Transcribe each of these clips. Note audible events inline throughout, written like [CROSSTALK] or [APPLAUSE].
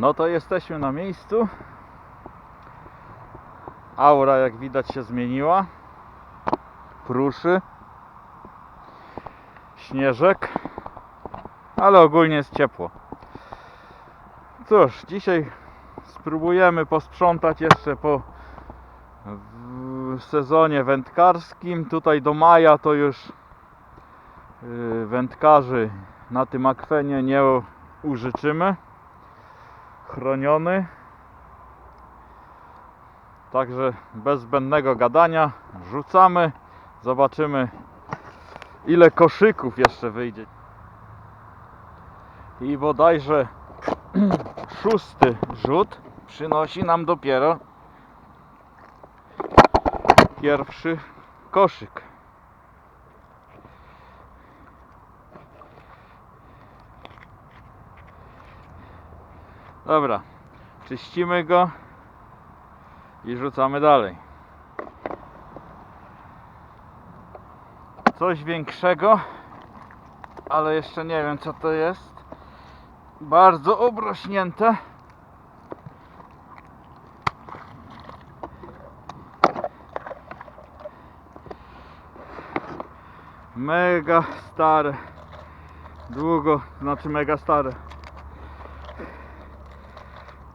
No to jesteśmy na miejscu. Aura jak widać się zmieniła. Pruszy. Śnieżek. Ale ogólnie jest ciepło. Cóż, dzisiaj spróbujemy posprzątać jeszcze po sezonie wędkarskim. Tutaj do maja to już yy, wędkarzy na tym akwenie nie użyczymy. Chroniony. Także bez zbędnego gadania rzucamy. Zobaczymy ile koszyków jeszcze wyjdzie. I bodajże [CLEARS THROAT] szósty rzut przynosi nam dopiero pierwszy koszyk. Dobra, czyścimy go i rzucamy dalej. Coś większego, ale jeszcze nie wiem co to jest. Bardzo obrośnięte. Mega stare. Długo, znaczy mega stare.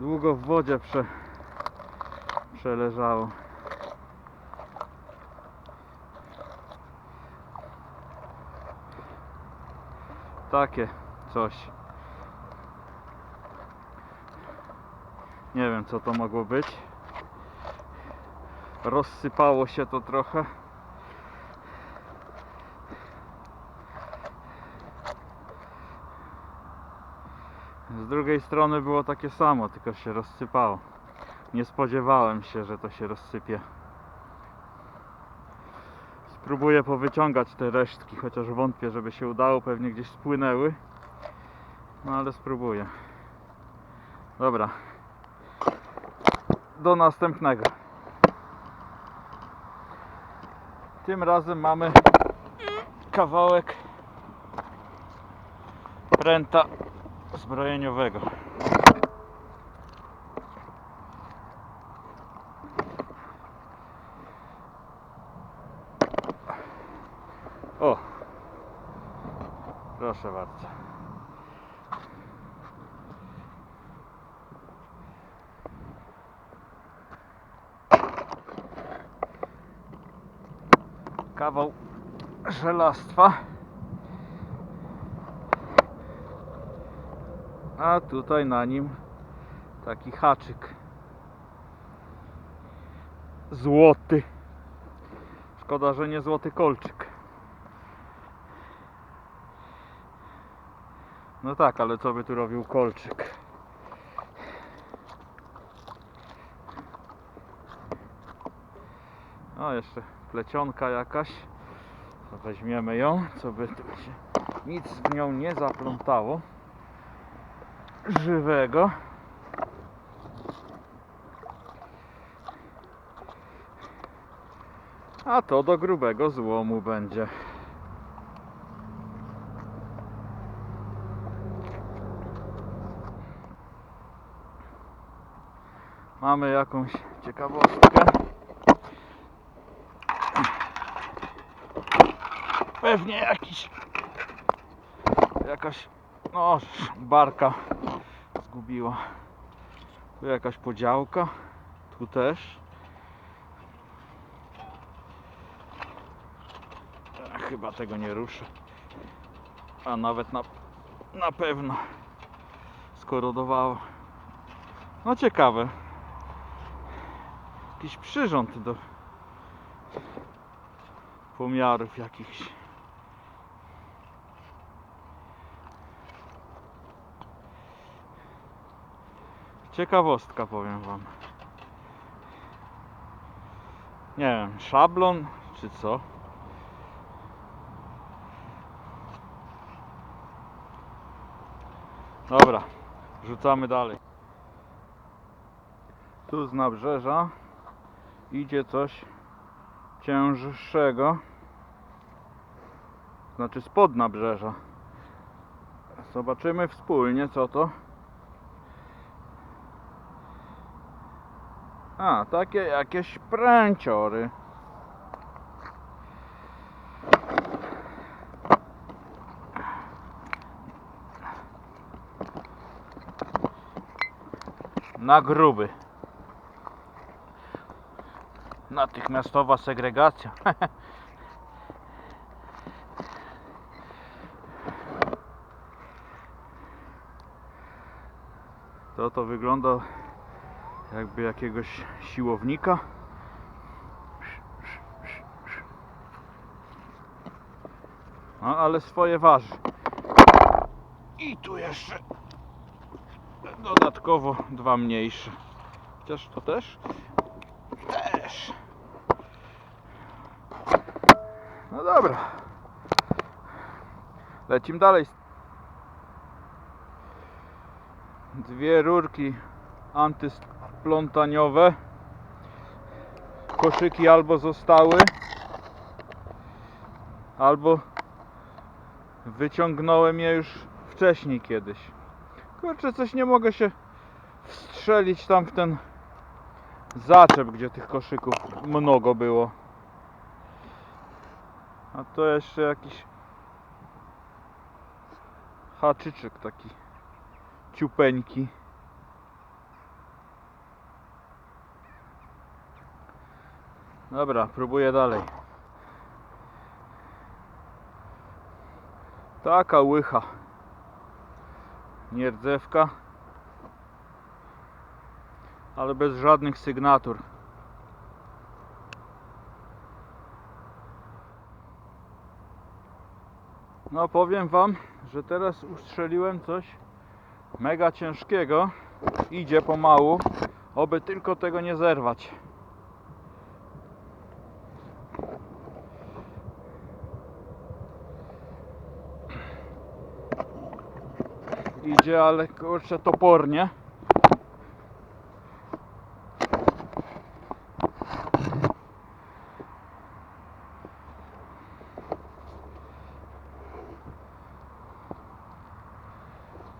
Długo w wodzie prze, przeleżało. Takie coś. Nie wiem co to mogło być. Rozsypało się to trochę. Z drugiej strony było takie samo, tylko się rozsypało. Nie spodziewałem się, że to się rozsypie. Spróbuję powyciągać te resztki, chociaż wątpię, żeby się udało. Pewnie gdzieś spłynęły. No ale spróbuję. Dobra. Do następnego. Tym razem mamy kawałek pręta zbrojeniowego. O! Proszę bardzo. Kawał żelastwa. A tutaj na nim taki haczyk. Złoty. Szkoda, że nie złoty kolczyk. No tak, ale co by tu robił kolczyk? O, jeszcze plecionka jakaś. Weźmiemy ją, co by tu się nic w nią nie zaplątało żywego. A to do grubego złomu będzie. Mamy jakąś ciekawostkę. Pewnie jakiś jakaś no barka zgubiła. Tu jakaś podziałka. Tu też. Chyba tego nie ruszę. A nawet na, na pewno skorodowało. No ciekawe. Jakiś przyrząd do pomiarów jakichś. Ciekawostka powiem wam. Nie wiem, szablon czy co? Dobra, rzucamy dalej. Tu z nabrzeża idzie coś cięższego. Znaczy spod nabrzeża. Zobaczymy wspólnie co to A, takie jakieś pręciory. Na gruby. Natychmiastowa segregacja. [LAUGHS] To to wygląda jakby jakiegoś siłownika. No ale swoje waży. I tu jeszcze dodatkowo dwa mniejsze. Chociaż to też? Też. No dobra. Lecimy dalej. Dwie rurki antysplątaniowe. Koszyki albo zostały, albo wyciągnąłem je już wcześniej kiedyś. Kurczę, coś nie mogę się wstrzelić tam w ten zaczep, gdzie tych koszyków mnogo było. A to jeszcze jakiś haczyczek taki ciupeńki. Dobra, próbuję dalej. Taka łycha. Nierdzewka. Ale bez żadnych sygnatur. No powiem wam, że teraz ustrzeliłem coś mega ciężkiego. Idzie pomału. Oby tylko tego nie zerwać. Idzie, ale kurczę topornie.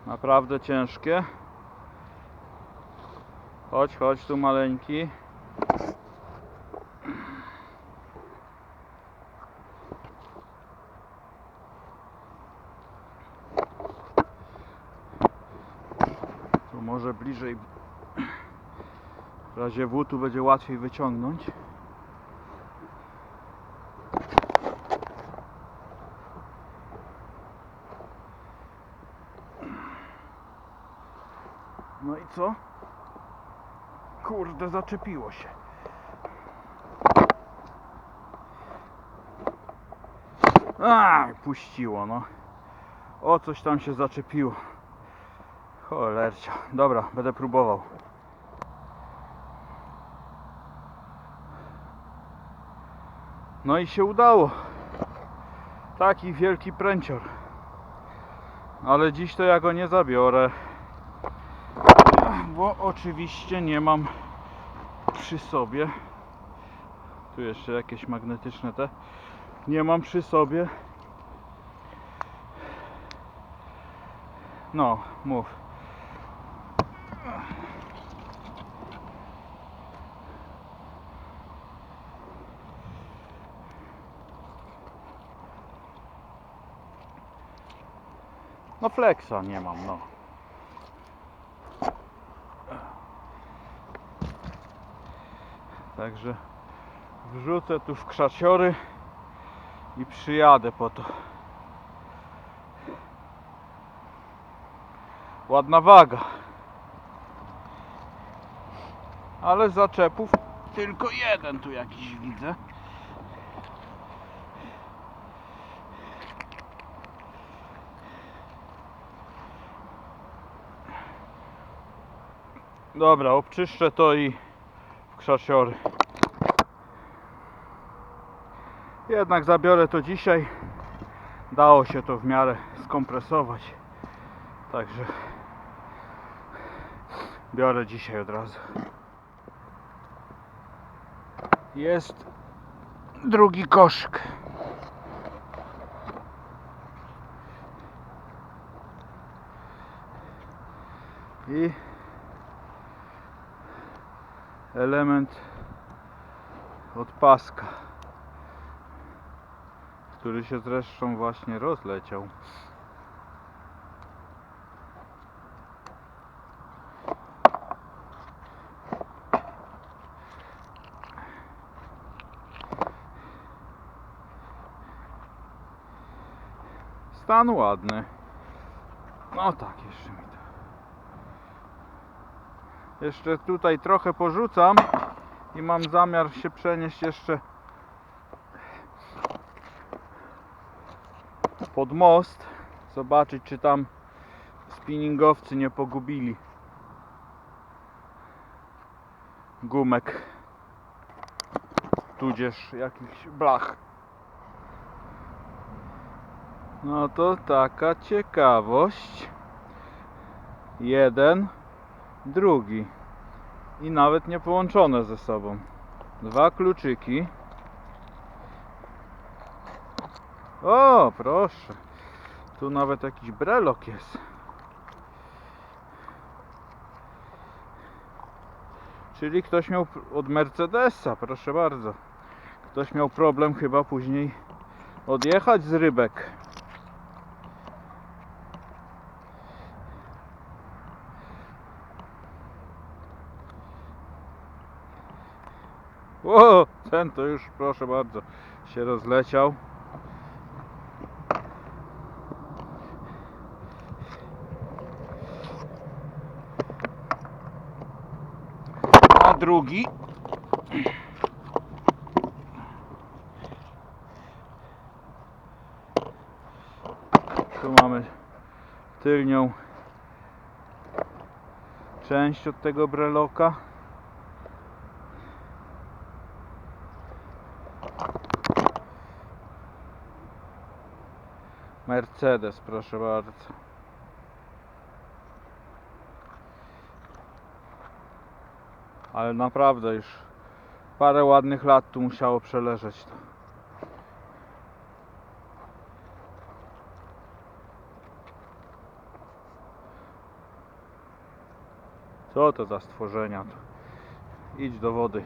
Naprawdę ciężkie. Chodź, chodź tu maleńki. Tu może bliżej. W razie W będzie łatwiej wyciągnąć. No i co? Kurde, zaczepiło się. A, puściło, no. O, coś tam się zaczepiło. Cholercia. Dobra, będę próbował. No i się udało. Taki wielki pręcior. Ale dziś to ja go nie zabiorę. Bo oczywiście nie mam przy sobie. Tu jeszcze jakieś magnetyczne te. Nie mam przy sobie. No, mów. No flexa nie mam, no. Także wrzucę tu w krzaciory i przyjadę po to. Ładna waga. Ale zaczepów tylko jeden tu jakiś widzę. Dobra, obczyszczę to i w krzaciory. Jednak zabiorę to dzisiaj. Dało się to w miarę skompresować. Także biorę dzisiaj od razu. Jest drugi koszyk. I element od paska, który się zresztą właśnie rozleciał. Stan ładny. No tak, jeszcze. Jeszcze tutaj trochę porzucam i mam zamiar się przenieść jeszcze pod most. Zobaczyć, czy tam spinningowcy nie pogubili gumek, tudzież jakichś blach. No to taka ciekawość. Jeden, drugi. I nawet nie połączone ze sobą. Dwa kluczyki. O, proszę. Tu nawet jakiś brelok jest. Czyli ktoś miał od Mercedesa, proszę bardzo. Ktoś miał problem chyba później odjechać z rybek. O, ten to już, proszę bardzo, się rozleciał. A drugi. Tu mamy tylnią część od tego breloka. Mercedes, proszę bardzo. Ale naprawdę już parę ładnych lat tu musiało przeleżeć to. Co to za stworzenia? Idź do wody.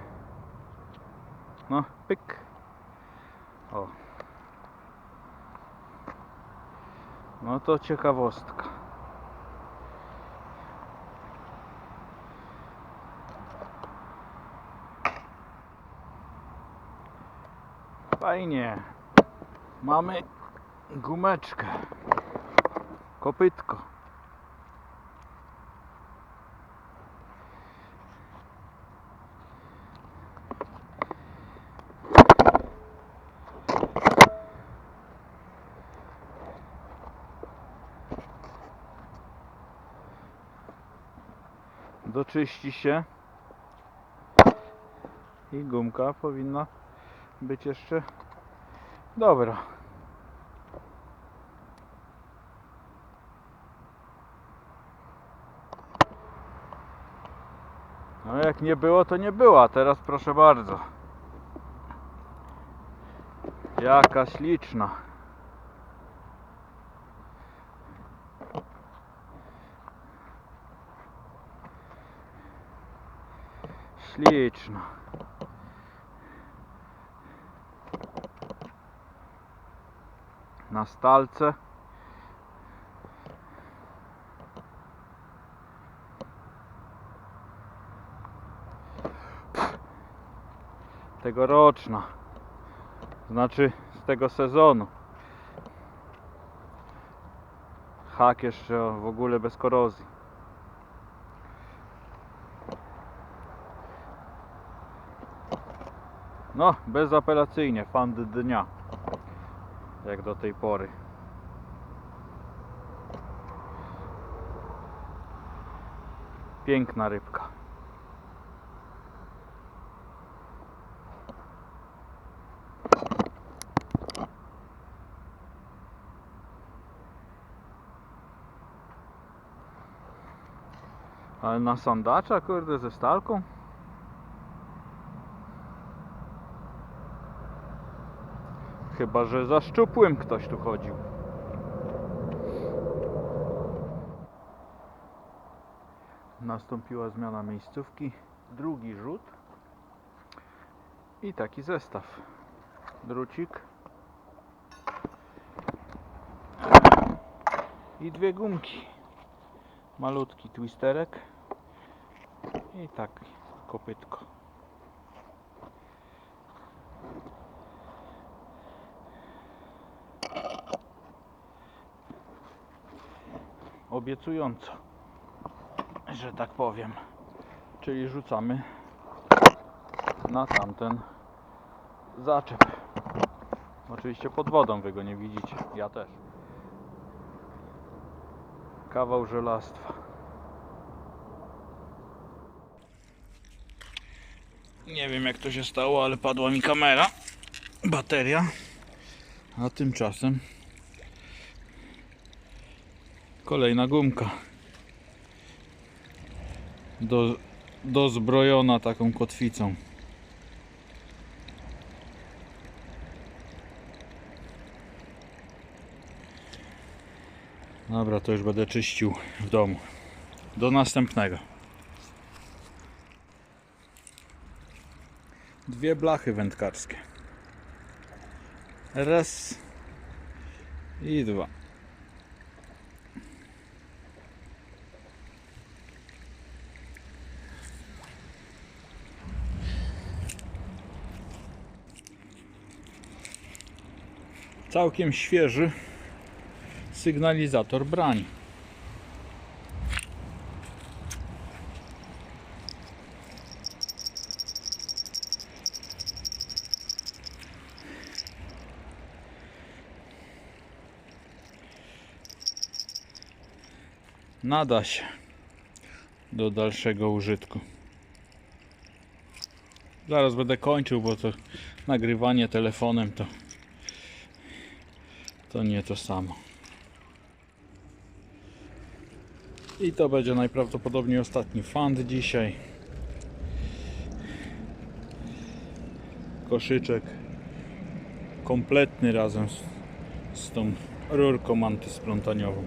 No, pyk. O. No to ciekawostka. Fajnie. Mamy gumeczkę. Kopytko. Doczyści się. I gumka powinna być jeszcze dobra. No jak nie było, to nie była. Teraz proszę bardzo. Jaka śliczna. Śliczna. Na stalce. Tegoroczna. Znaczy z tego sezonu. Hak jeszcze w ogóle bez korozji. No, bezapelacyjnie, fan dnia. Jak do tej pory. Piękna rybka. Ale na sandacza, kurde, ze stalką? Chyba, że za szczupłym ktoś tu chodził. Nastąpiła zmiana miejscówki. drugi rzut i taki zestaw. Drucik i dwie gumki. Malutki twisterek i taki kopytko. Obiecująco, że tak powiem. Czyli rzucamy na tamten zaczep. Oczywiście pod wodą wy go nie widzicie, ja też. Kawał żelastwa. Nie wiem jak to się stało, ale padła mi kamera, bateria. A tymczasem kolejna gumka. Do, dozbrojona taką kotwicą. Dobra, to już będę czyścił w domu. Do następnego. Dwie blachy wędkarskie. Raz i dwa. Całkiem świeży sygnalizator brani. Nada się do dalszego użytku. Zaraz będę kończył, bo to nagrywanie telefonem to to nie to samo. I to będzie najprawdopodobniej ostatni fand dzisiaj. Koszyczek kompletny razem z, z tą rurką antysplątaniową.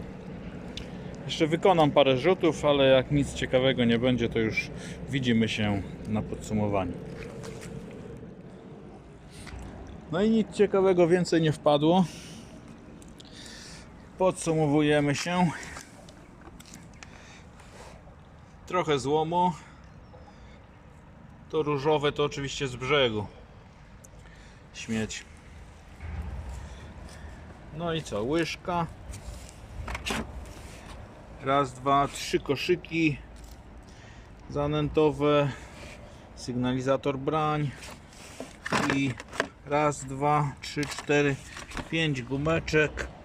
Jeszcze wykonam parę rzutów, ale jak nic ciekawego nie będzie, to już widzimy się na podsumowaniu. No i nic ciekawego więcej nie wpadło. Podsumowujemy się. Trochę złomu. To różowe to oczywiście z brzegu. Śmieć. No i co? Łyżka. Raz, dwa, trzy koszyki zanętowe. Sygnalizator brań. I raz, dwa, trzy, cztery, pięć gumeczek.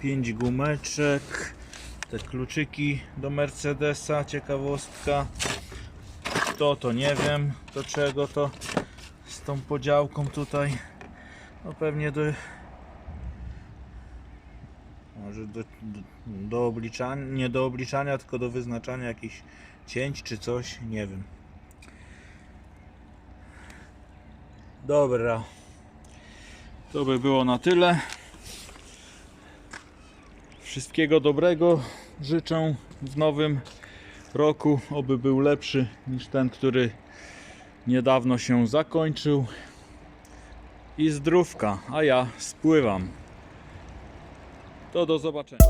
5 gumeczek, te kluczyki do Mercedesa, ciekawostka. To to nie wiem, do czego to z tą podziałką tutaj. No pewnie do może do, do, do obliczania, nie do obliczania, tylko do wyznaczania jakichś cięć czy coś, nie wiem. Dobra. To by było na tyle. Wszystkiego dobrego życzę w nowym roku. Oby był lepszy niż ten, który niedawno się zakończył. I zdrówka, a ja spływam. To do zobaczenia.